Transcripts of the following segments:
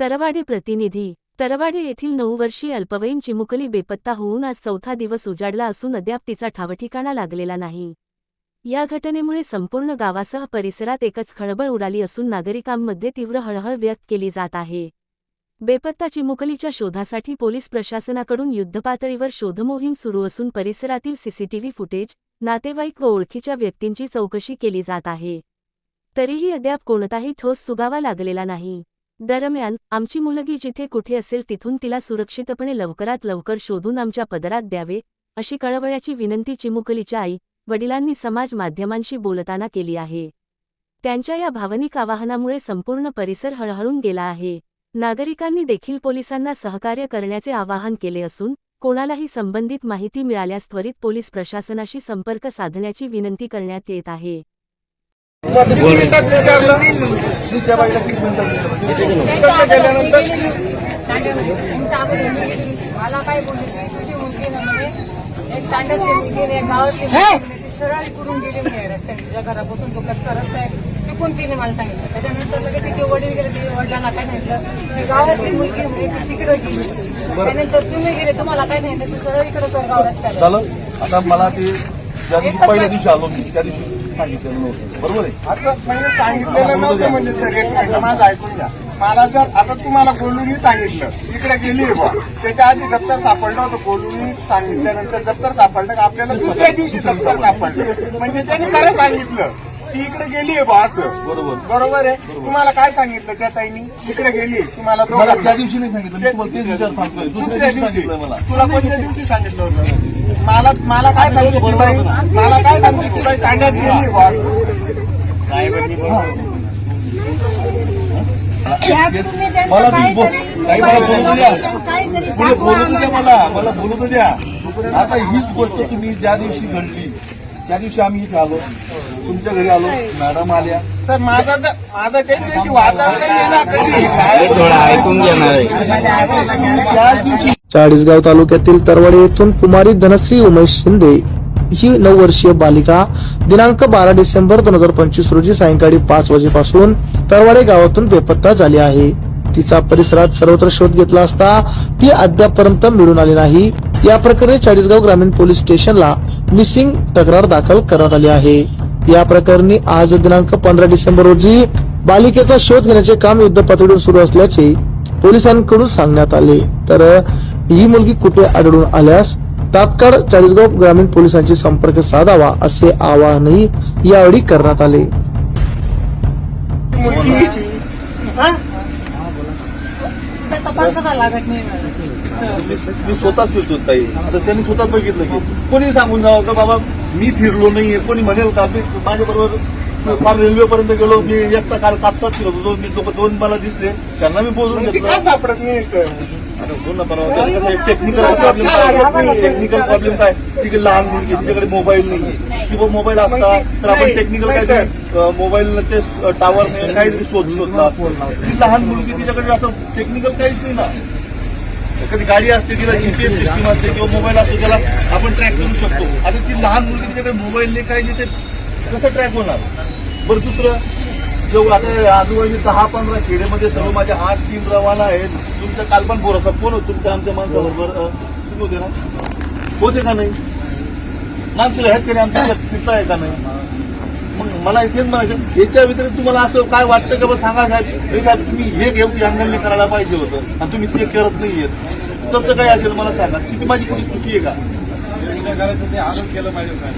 तरवाडे प्रतिनिधी. तरवाडे येथील नऊ वर्षीय अल्पवयीन चिमुकली बेपत्ता होऊन आज चौथा दिवस उजाडला असून अद्याप तिचा ठावठिकाणा लागलेला नाही. या घटनेमुळे संपूर्ण गावासह परिसरात एकच खळबळ उडाली असून नागरिकांमध्ये तीव्र हळहळ व्यक्त केली जात आहे. बेपत्ता चिमुकलीच्या शोधासाठी पोलीस प्रशासनाकडून युद्धपातळीवर शोधमोहीम सुरू असून परिसरातील सीसीटीव्ही फुटेज नातेवाईक व ओळखीच्या व्यक्तींची चौकशी केली जात आहे. तरीही अद्याप कोणताही ठोस सुगावा लागलेला नाही. दरम्यान आमची मुलगी जिथे कुठे असेल तिथून तिला सुरक्षितपणे लवकरात लवकर शोधून आमच्या पदरात द्यावे अशी कळवळ्याची विनंती चिमुकलीच्या आई वडिलांनी समाज माध्यमांशी बोलताना केली आहे. त्यांच्या या भावनिक आवाहनामुळे संपूर्ण परिसर हळहळून गेला आहे. नागरिकांनी देखील पोलिसांना सहकार्य करण्याचे आवाहन केले असून कोणालाही संबंधित माहिती मिळाल्यास त्वरित पोलीस प्रशासनाशी संपर्क साधण्याची विनंती करण्यात येत आहे. किती मिनिटात विचारलं दुसऱ्या बाईला किती मिनिटात विचारलं? तिकडनं गेल्यानंतर मला काय बोलली तुझी मुलगी ना म्हणे एक मुलगी गावातली सरळ गेली रस्त्याने तुझ्या घरापासून तो कच्चा रस्ता आहे तिकून तिने मला सांगितलं त्याच्यानंतर लगेच तिचे वडील गेले तिने वडिलांना काय सांगितलं गावातली मुलगी ती तिकडे गेली त्यानंतर तुम्ही गेले तुम्हाला काय सांगितलं तू सरळ इकडे गाव रस्त्याला झालं आता मला ते ज्या दिवशी पहिल्या दिवशी आलो मी त्या दिवशी सांगितलेलं नव्हतं. बरोबर आहे? आता म्हणजे सांगितलेलं नव्हतं म्हणजे सर माझं ऐकून घ्या. मला जर आता तुम्हाला बोलून सांगितलं इकडे गेली बा त्याच्या आधी दप्तर सापडलं होतं बोलून सांगितल्यानंतर दप्तर सापडलं का? आपल्याला दुसऱ्या दिवशी दप्तर सापडलं. म्हणजे त्यांनी खरं सांगितलं. ती इकडे गेली बा असं. बरोबर. बरोबर आहे. तुम्हाला काय सांगितलं त्या ताईनी? इकडे गेली तुम्हाला मला त्या दोघांना. दिवशी नाही सांगितलं. मी तुम्हाला तेच विचार सांगतोय दुसऱ्या दुसऱ्या दिवशी सांगितलं मला. तुला कोणत्या दिवशी सांगितलं होतं? मला मला काय सांगितलं बाई मला काय सांगितलं ती बाई तांड्यात गेली बा त्यात तुम्ही त्यांचं मला ती बो- काहीतरी- काही मला बोलू द्या. काहीतरी पुढे दाखवा बोलू द्या आम्हाला. मला. मला बोलू द्या. आता हीच गोष्ट तुम्ही ज्या दिवशी घडली त्या दिवशी आम्ही इथे आलो. तुमच्या घरी आलो. मॅडम आल्या. तर माझा तर माझा काही नाही आहे ना कधी ऐकून घेणार आहे. त्याच दिवशी चाळीसगाव तालुक्यातील तरवाडे येथून कुमारी धनश्री उमेश शिंदे ही नऊ वर्षीय बालिका दिनांक बारा डिसेंबर दोन हजार पंचवीस रोजी सायंकाळी पाच वाजेपासून तरवाडे गावातून बेपत्ता झाली आहे. तिचा परिसरात सर्वत्र शोध घेतला असता ती अद्यापपर्यंत मिळून आली नाही. या प्रकरणी चाळीसगाव ग्रामीण पोलीस स्टेशनला मिसिंग तक्रार दाखल करण्यात आली आहे. या प्रकरणी आज दिनांक पंधरा डिसेंबर रोजी बालिकेचा शोध घेण्याचे काम युद्ध पातळीवर सुरू असल्याचे पोलिसांकडून सांगण्यात आले. तर ही मुलगी कुठे आढळून आल्यास तात्काळ चाळीसगाव ग्रामीण पोलिसांशी संपर्क साधावा असे आवाहनही यावेळी करण्यात आले. तपास लागत नाही मी स्वतःच फिरतो ताई. आता त्यांनी स्वतः बघितलं की कोणी सांगून जावं का बाबा मी फिरलो नाहीये. कोणी म्हणेल का? मी माझ्या बरोबर फार रेल्वेपर्यंत गेलो. मी एकटा काल कापसात फिरत होतो. मी दोघं दोन मला दिसले. त्यांना मी बोलून ती घेतलं. का सापडत नाही सर टेक्निकल प्रॉब्लेम काय? टेक्निकल प्रॉब्लेम काय? तिकडे लहान मुलगी तिच्याकडे मोबाईल नाहीये. किंवा मोबाईल असता तर आपण टेक्निकल काहीतरी मोबाईल ते टावर नाही काहीतरी शोध शोधला ती लहान मुलगी तिच्याकडे असं टेक्निकल काहीच नाही ना. एखादी गाडी असते तिला जीपीएस सिस्टीम असते किंवा मोबाईल असतो त्याला आपण ट्रॅक करू शकतो. आता ती लहान मुलगी तिच्याकडे मोबाईल नाही काही नाही ते कसं ट्रॅक होणार? बरं दुसरं जेव्हा आता आजूबाजूला दहा पंधरा खेडेमध्ये सर्व माझे आठ तीन रवाना आहेत. तुमचं काल पण बोर भरोसा कोण होत तुमच्या आमच्या माणसाबरोबर? तुम्ही होते ना? होते का नाही? माणसं आहेत का नाही? आमच्या फिरता आहे का नाही? मला इथेच म्हणायचं याच्या व्यतिरिक्त तुम्हाला असं काय वाटतं का बरं? सांगा साहेब. हे साहेब तुम्ही हे घेऊ यांगलने करायला पाहिजे होतं. आणि तुम्ही ते करत नाहीयेत तसं काय असेल मला सांगा. किती माझी कोणी चुकी आहे का?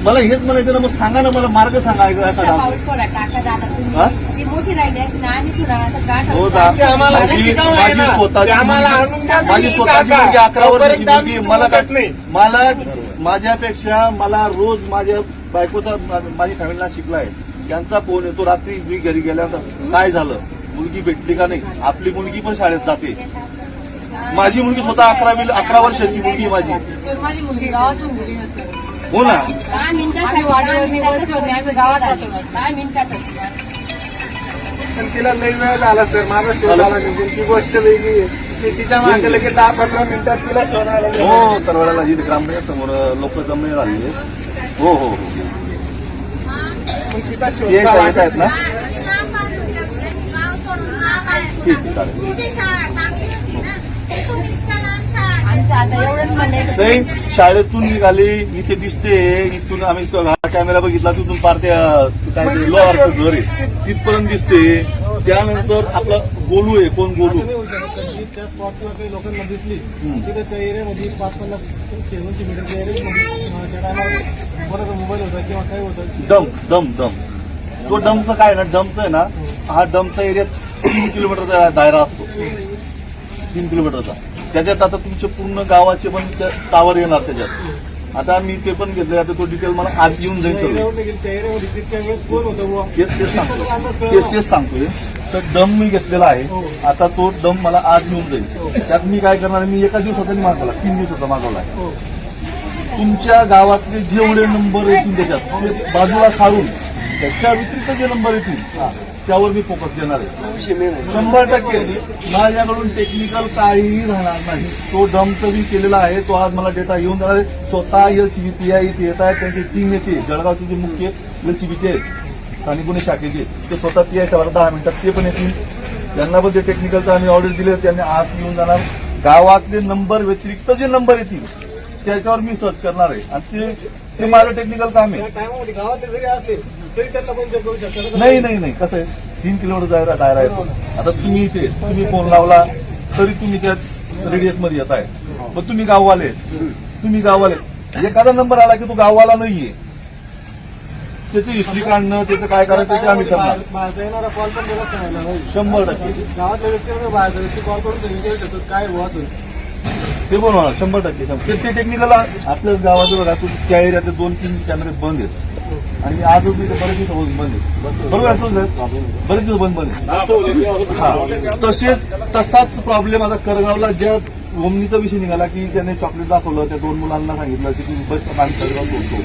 मला हेच म्हणायचं ना मग सांगा ना मला मार्ग सांगा. हा? आहे हो माझी आहे स्वतःची अकरा वर्षाची मला काय नाही. मला माझ्यापेक्षा मला रोज माझ्या बायकोचा माझी फॅमिलीला शिकलाय. त्यांचा फोन येतो रात्री मी घरी गेल्यानंतर काय झालं? मुलगी भेटली का नाही? आपली मुलगी पण शाळेत जाते. माझी मुलगी स्वतः अकरावी अकरा वर्षाची मुलगी आहे माझी. हो ना? तिला लई वेळ झाला सर माझा निघून ती गोष्ट वेगळी आहे. तिच्यामागे लगेच दहा पंधरा मिनिटात तिला शोधायला गेलो. हो तरवाड्याला ग्रामपंचायत समोर लोक जमले झाले हो हो हो. शाळेत आहेत ना? नाही शाळेतून निघाले इथे दिसते इथून आम्ही तो हा कॅमेरा बघितला तिथून पार त्या काय ते लोअरचं घर आहे. तिथपर्यंत दिसते. त्यानंतर आपलं गोलू आहे कोण गोलू? त्या स्पॉटला काही लोकांना दिसली. तिथे त्या एरियामध्ये पाच पन्नास दोनशे मीटरच्या एरियामध्ये त्या टायमाला बरोबर मोबाईल होता किंवा काय होतं. डम डम डम. तो डमचं काय ना डमचं आहे ना हा डमचा एरिया तीन किलोमीटरचा दायरा असतो. तीन किलोमीटरचा. त्याच्यात आता तुमचे पूर्ण गावाचे पण टावर येणार त्याच्यात. आता मी ते पण घेतले आता तो डिटेल मला आज येऊन जाईल तेच सांगतो तेच सांगतोय. तर डम मी घेतलेला आहे. आता तो डम मला आज येऊन जाईल. त्यात मी काय करणार मी एका दिवसाचा मागवला. तीन दिवसाचा मागवला आहे. तुमच्या गावातले जेवढे नंबर येतील त्याच्यात ते बाजूला सारून त्याच्या व्यतिरिक्त जे नंबर येतील त्यावर मी फोकस देणार आहे. शंभर टक्के माझ्याकडून टेक्निकल काहीही राहणार नाही. तो डम्प मी केलेला आहे तो आज मला डेटा येऊन जाणार आहे. स्वतः L C B P I इथे येत आहे त्यांची टीम येते जळगावचे जे मुख्य एल सी बीचे आहेत आणि गुन्हे शाखेचे ते स्वतः पी आहे साहेब दहा मिनिटात ते पण येतील. त्यांना पण जे टेक्निकलचं आम्ही ऑर्डर दिले त्यांनी आज येऊन जाणार. गावातले नंबर व्यतिरिक्त जे नंबर येतील त्याच्यावर मी सर्च करणार आहे. आणि ते ते माझं टेक्निकल काम आहे. टायमामध्ये गावातले जरी असले तरी त्यांना पण चेक करू शकतात नाही नाही नाही. कसं आहे? तीन किलोमीटर दायरा दायरा येतो आता तुम्ही इथे तुम्ही फोन लावला तरी तुम्ही त्याच रेडियसमध्ये येत आहे. मग तुम्ही गाववाले तुम्ही गाववाले एखादा नंबर आला की तो गाववाला नाहीये. त्याची हिस्ट्री काढणं त्याचं काय करायचं ते आम्ही करणार. येणारा कॉल पण शंभर टक्के. गावातल्या व्यक्ती कॉल करून काय तुम्ही ते पण होणार शंभर टक्के शंभर. ते- टेक्निकल आपल्याच गावाचं बघा त्या एरियातले दोन तीन कॅमेरे बंद आहेत. आणि आजच मी बरेच दिवस बंद आहेत. बरोबर आहे साहेब? बरेच दिवस बंद बंद आहेत. तसेच तसाच प्रॉब्लेम आता करगावला ज्या ओमनीचा विषय निघाला की त्याने चॉकलेट दाखवलं त्या दोन मुलांना सांगितलं की तुम्ही बस आम्ही करगाव सोडतो.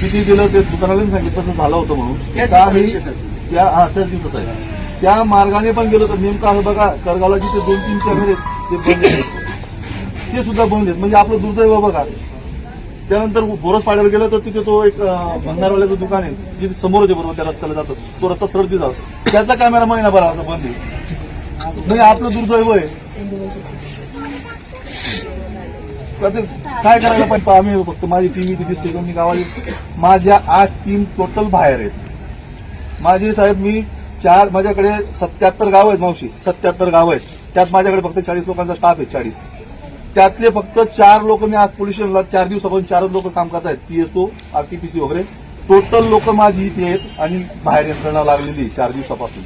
किती दिलं ते दुकानाला सांगितलं तसं झालं होतं म्हणून. काही त्या हा त्याच दिवसात आहे त्या मार्गाने पण गेलो तर नेमकं असं बघा करगावला जिथे दोन तीन कॅमेरे आहेत, ते बंद ते सुद्धा बंद आहेत. म्हणजे आपलं दुर्दैव बघा. त्यानंतर बोरस पाड्याला गेलं तर तिथे तो एक भंगारवाल्याचं दुकान आहे. जिथे समोरच आहे बरोबर त्या रस्त्याला जातं तो रस्ता सरळ जातो. त्याचा कॅमेरा महिनाभर आता बंद आहे. म्हणजे आपलं दुर्दैव आहे. तर ते काय करायला पाहिजे? आम्ही फक्त माझी टीम इथे दिसते मी गावाची माझ्या आठ टीम टोटल बाहेर आहेत. माझे साहेब मी चार माझ्याकडे सत्याहत्तर गाव आहेत मावशी. सत्याहत्तर गाव आहेत. त्यात माझ्याकडे फक्त चाळीस लोकांचा स्टाफ आहे चाळीस. त्यातले फक्त चार लोक मी आज पोलीस स्टेशनला चार दिवसापासून चारच लोक काम करत आहेत पीएसओ आरटीपीसी वगैरे. टोटल लोक माझी इथे आहेत आणि बाहेर यंत्रणा लागलेली चार दिवसापासून.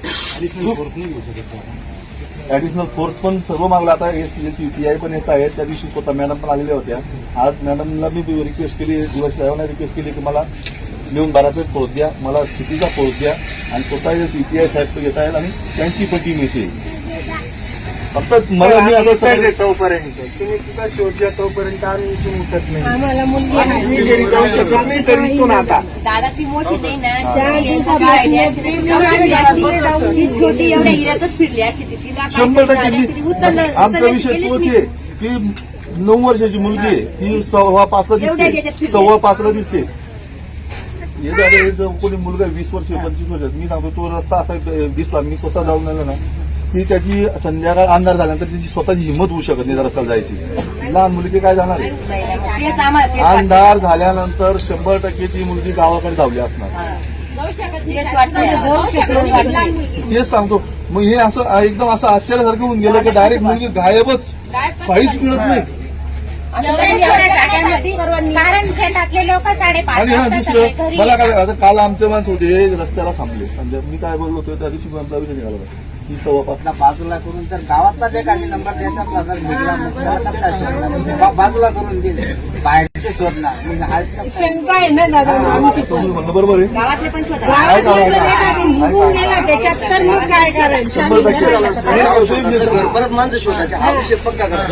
ऍडिशनल फोर्स पण सर्व मागला. आता एसटीची टीआय पण येत आहे. त्या दिवशी स्वतः मॅडम पण आलेल्या होत्या. आज मॅडमला मी रिक्वेस्ट केली दिवस साहेबांना रिक्वेस्ट केली की मला लिहून बाराचा पोहोच द्या मला सिटीचा पोहोच द्या आणि स्वतः सीपीआय साहेब येत आहेत आणि त्यांची पण टीम येते फक्त मला मी आता सगळं- तोपर्यंत. तुम्ही तुझा शोध घ्या तोपर्यंत आम्ही इथून उठत नाही. आम्हाला मुलगी आणि मी घरी जाऊ शकत नाही तर इथून आता. दादा ती मोठी नाही ना चार दिवसापासून ती छोटी एवढ्या हिऱ्यातच फिरली असती ती. तिला काय शंभर टक्के झालं असतं, ती उचललं- जी- आमचा विषय गेलीच तोच नाही. आहे की नऊ वर्षाची मुलगी आहे. ती सव्वा पाचला एवढ्या दिसते. सव्वा पाचला दिसते. हे झालं, हे कोणी मुलगा वीस वर्ष पंचवीस वर्षात मी सांगतो तो रस्ता असा दिसला मी स्वतः जाऊन आलो ना की त्याची संध्याकाळ अंधार झाल्यानंतर त्याची स्वतःची हिंमत होऊ शकत नाही त्या रस्त्याला जायची लहान मुलगी काय जाणार आहे. अंधार झाल्यानंतर शंभर टक्के ती मुलगी गावाकडे धावली असणार. तेच सांगतो मग हे असं एकदम असं आश्चर्यासारखं होऊन गेलं की डायरेक्ट मुलगी गायबच काहीच मिळत नाही आणि हा दुसरं मला काय आता काल आमचे माणसं होते रस्त्याला थांबले मी काय बोललो होतो त्या दिवशी निघाला. ही बाजूला करून तर गावातलाच एक आम्ही नंबर जर बा- बाजूला करून दिले बाहेरचे शोधणार. हा शंका आहे ना दादा आमची बरोबर गावातले पण शोधा. गावातले त्याच्यात तर मग काय करायचं हा परत माणसं शोधायचे. हा विषय पक्का करा.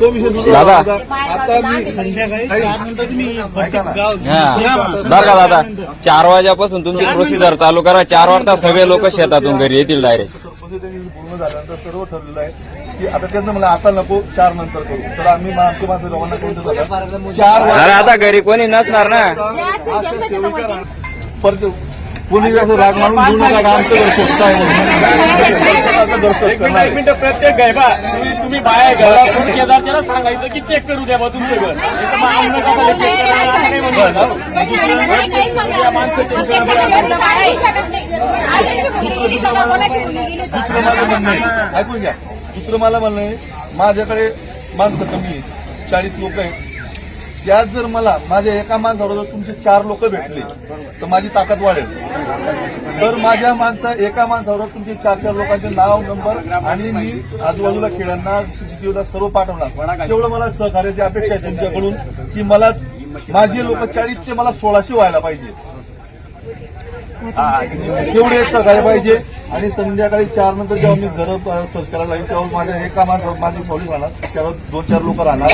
तो विषय दुसरा दादा. आता मी संध्याकाळी. हा. बरं का दादा? चार वाजेपासून तुमची प्रोसिजर चालू करा. चार वाजता सगळे लोक शेतातून घरी येतील डायरेक्ट त्यांनी पूर्ण झाल्यानंतर सर्व ठरलेलं आहे की आता त्यांचं मला आता नको चार नंतर करू. तर आम्ही आमच्या माझं लोकांना कोणतं झालं चार अरे आता घरी कोणी नसणार ना. अशा सेवेच्या परत कोणी असं राग मानून घेऊ नका का आमचं घर स्वस्त आहे म्हणून. घर स्वस्त करणार आहे. मिनिट प्रत्येक घ्याय बा तुम्ही तुम्ही बाहेर घरा. शेजारच्याला सांगायचं की चेक करू द्या बा तुमचं घर. मग आम्ही असं. दुसरं माझं म्हणणं ऐकून घ्या. दुसरं मला म्हणणं आहे माझ्याकडे माणसं कमी आहे चाळीस लोक आहेत. त्यात जर मला माझ्या एका माणसावर जर तुमचे चार लोक भेटले तर माझी ताकद वाढेल. तर माझ्या माणसा एका माणसावर तुमचे चार चार लोकांचे नाव नंबर आणि मी आजूबाजूला खेळांना सीसीटीव्हीला सर्व पाठवणार. तेवढं मला सहकार्याची अपेक्षा आहे तुमच्याकडून की मला माझे लोक चाळीसचे मला सोळाशे व्हायला पाहिजे. तेवढे एक सहकार्य पाहिजे. आणि संध्याकाळी चार नंतर जेव्हा मी घर सर्च करायला लागेल तेव्हा माझ्या एका माणसावर माझी पोलीस राहणार. त्यावर दोन चार लोक राहणार.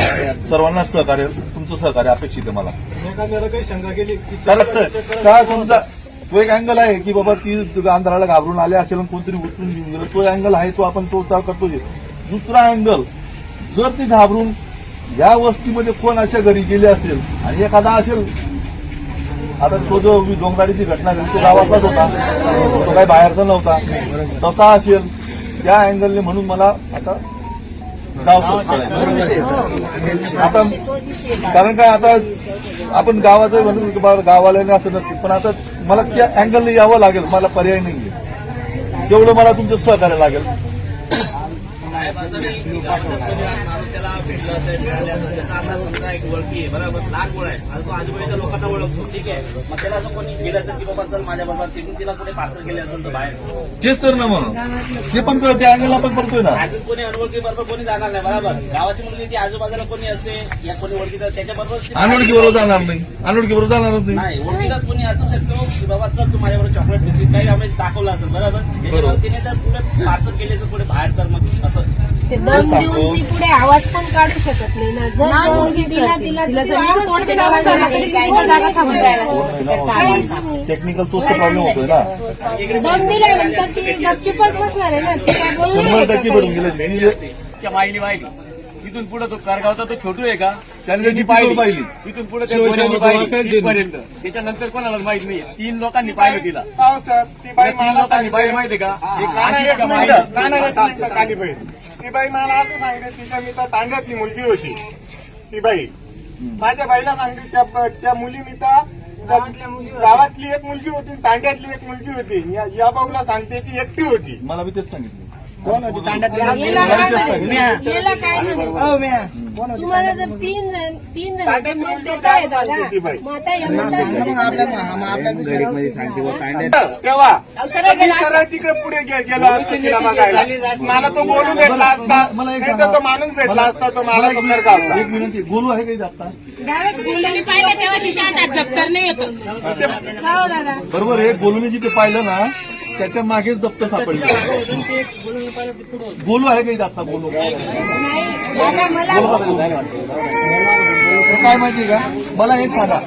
सर्वांना सहकार्य तुमचं सहकार्य अपेक्षित आहे मला. एखाद्याला काही शंका केली? की कारण का समजा तो एक अँगल आहे की बाबा ती अंधाराला घाबरून आले असेल कोणतरी उचलून घेऊन गेलं. तो अँगल आहे तो आपण तो चाल करतो दुसरा अँगल जर ती घाबरून या वस्तीमध्ये कोण अशा घरी गेले असेल आणि एखादा असेल? आता तो जो डोंगराडीची घटना घडली तो गावातलाच होता. तो काही बाहेरचा नव्हता. तसा असेल. त्या अँगलने म्हणून मला आता गाव आता कारण काय आता आपण गावाचं म्हणून की बाबा गावाला असं नसते. पण आता मला त्या अँगलने यावं लागेल. मला पर्याय नाहीये. तेवढं मला तुमचं सहकार्य लागेल. साहेब असं नाही माणूस त्याला भेटलं असेल मिळाले असं त्याचा असा समजा एक ओळखी आहे बरोबर? आहे. आता तो आजूबाजूच्या लोकांना ओळखतो ठीक आहे. मग त्याला असं कोणी गेलं असेल की बाबा चल माझ्या बरोबर तिथून तिला कुठे पार्सल केले असेल तर बाहेर. तेच तर ना मग. ते पण त्या अँगलला पण करतोय ना. अजून कोणी अनोळखी बरोबर कोणी जाणार नाही बरोबर? गावाची मुलगी ती आजूबाजूला कोणी असते या कोणी ओळखीचं त्याच्या बरोबर अनोळखी बरोबर जाणार नाही. अनोळखी बरोबर जाणारच नाही. नाही ओळखीचाच कोणी असू शकतो की बाबा चल तू माझ्याबरोबर चॉकलेट बिस्किट काही आम्ही दाखवलं असेल बरोबर? त्याच्यावर तिने जर पुढे पार्सल केले तर पुढे बाहेर कर मग असं. दम देऊन ती पुढे आवाज पण काढू शकत नाही ना. जर तिला तिला टेक्निकल तोच तर प्रॉब्लेम होतोय ना. दम दिल्यानंतर ती गपचूपच बसणार आहे ना. ती काय बोलली शंभर टक्के भरून गेले. त्या माईली वाहिली तिथून पुढे तो करगावचा तो छोटू आहे का? त्याने त्यांनी टिपीवर पाहिली. तिथून पुढे त्या पाहिली? त्याच्यानंतर कोणाला माहीत नाही तीन लोकांनी पाहिलं तिला. हो सर ती बाई त्या तीन मला लोकांनी पाहिलं माहितीये का? एक अशी एक माहिती. ती बाई मला असं सांगते तिच्या मी तर तांड्यातली मुलगी होती. ती बाई. माझ्या बाईला सांगते त्या त्या मुली मी तर गावातली एक मुलगी होती तांड्यातली एक मुलगी होती. या- या भाऊला सांगते ती एकटी होती. मला बी तेच सांगितलं. कोण होती? तांड्यातली याला काय? हो म्या. कोण होती? तुम्हाला जर तीन जण तीन जण येतं. मग आता या म्हणतात तांड्यात. तेव्हा मी सरळ तिकडे पुढे गे- गेलो असतो तिला बघायला मला तो बोलू भेटला असता. मला एक नाही तर सांगा. तो माणूस भेटला असता तो मला एक विनंती गोलू आहे काही आता? हो दादा. बरोबर आहे गोलूने जिथे पाहिलं ना त्याच्या मागेच दप्तर सापडलं. गोलू आहे काही दादा मला काय माहिती का? मला एक सांगा.